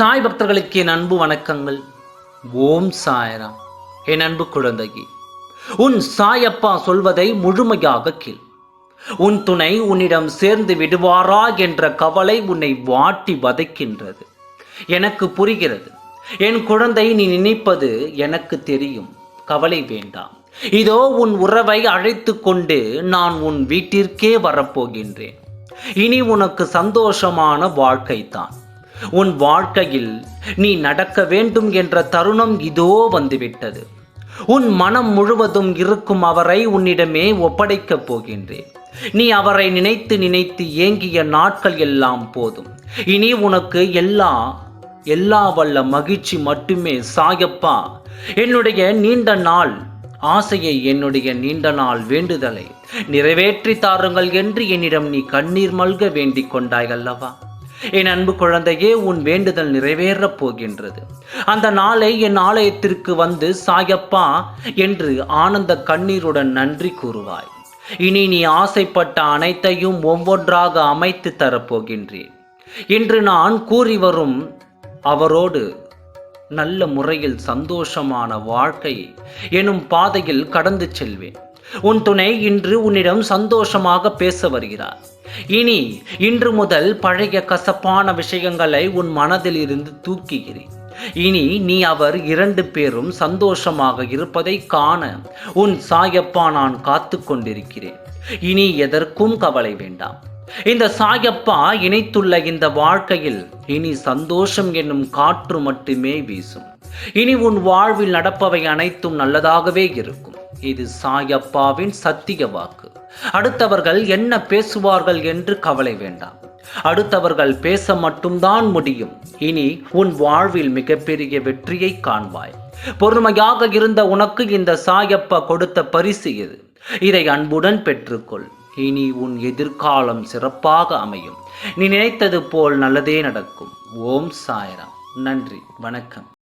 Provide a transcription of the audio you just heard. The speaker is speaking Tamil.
சாய் பக்தர்களுக்கு என் அன்பு வணக்கங்கள். ஓம் சாயராம். என் அன்பு குழந்தையே உன் சாயப்பா சொல்வதை முழுமையாக கேள். உன் துணை உன்னிடம் சேர்ந்து விடுவாரா என்ற கவலை உன்னை வாட்டி வதைக்கின்றது. எனக்கு புரிகிறது. என் குழந்தை நீ நினைப்பது எனக்கு தெரியும். கவலை வேண்டாம். இதோ உன் உறவை அழைத்து கொண்டு நான் உன் வீட்டிற்கே வரப்போகின்றேன். இனி உனக்கு சந்தோஷமான வாழ்க்கைதான். உன் வாழ்க்கையில் நீ நடக்க வேண்டும் என்ற தருணம் இதோ வந்துவிட்டது. உன் மனம் முழுவதும் இருக்கும் அவரை உன்னிடமே ஒப்படைக்கப் போகின்றேன். நீ அவரை நினைத்து நினைத்து ஏங்கிய நாட்கள் எல்லாம் போதும். இனி உனக்கு எல்லா எல்லா வல்ல மகிழ்ச்சி மட்டுமே சாயப்பா. என்னுடைய நீண்ட நாள் ஆசையை என்னுடைய நீண்ட நாள் வேண்டுதலை நிறைவேற்றி தாருங்கள் என்று என்னிடம் நீ கண்ணீர் மல்க வேண்டிக் கொண்டாய் அல்லவா? என் அன்பு குழந்தையே உன் வேண்டுதல் நிறைவேறப் போகின்றது. அந்த நாளை என் ஆலயத்திற்கு வந்து சாயப்பா என்று ஆனந்த கண்ணீருடன் நன்றி கூறுவாய். இனி நீ ஆசைப்பட்ட அனைத்தையும் ஒவ்வொன்றாக அமைத்து தரப்போகின்றேன் இன்று நான் கூறி வரும் அவரோடு நல்ல முறையில் சந்தோஷமான வாழ்க்கை எனும் பாதையில் கடந்து செல்வேன். உன் துணை இன்று உன்னிடம் சந்தோஷமாக பேச வருகிறார். இனி இன்று முதல் பழைய கசப்பான விஷயங்களை உன் மனதில் இருந்து தூக்குகிறேன். இனி நீ அவர் இரண்டு பேரும் சந்தோஷமாக இருப்பதை காண உன் சாயப்பா நான் காத்து கொண்டிருக்கிறேன். இனி எதற்கும் கவலை வேண்டாம். இந்த சாயப்பா இணைத்துள்ள இந்த வாழ்க்கையில் இனி சந்தோஷம் என்னும் காற்று மட்டுமே வீசும். இனி உன் வாழ்வில் நடப்பவை அனைத்தும் நல்லதாகவே இருக்கும். இது சாயப்பாவின் சத்திய வாக்கு. அடுத்தவர்கள் என்ன பேசுவார்கள் என்று கவலை வேண்டாம். அடுத்தவர்கள் பேச மட்டும்தான் முடியும். இனி உன் வாழ்வில் மிகப்பெரிய வெற்றியை காண்பாய். பொறுமையாக இருந்த உனக்கு இந்த சாயப்பா கொடுத்த பரிசு இது இதை அன்புடன் பெற்றுக்கொள். இனி உன் எதிர்காலம் சிறப்பாக அமையும். நீ நினைத்தது போல் நல்லதே நடக்கும். ஓம் சாய்ராம். நன்றி. வணக்கம்.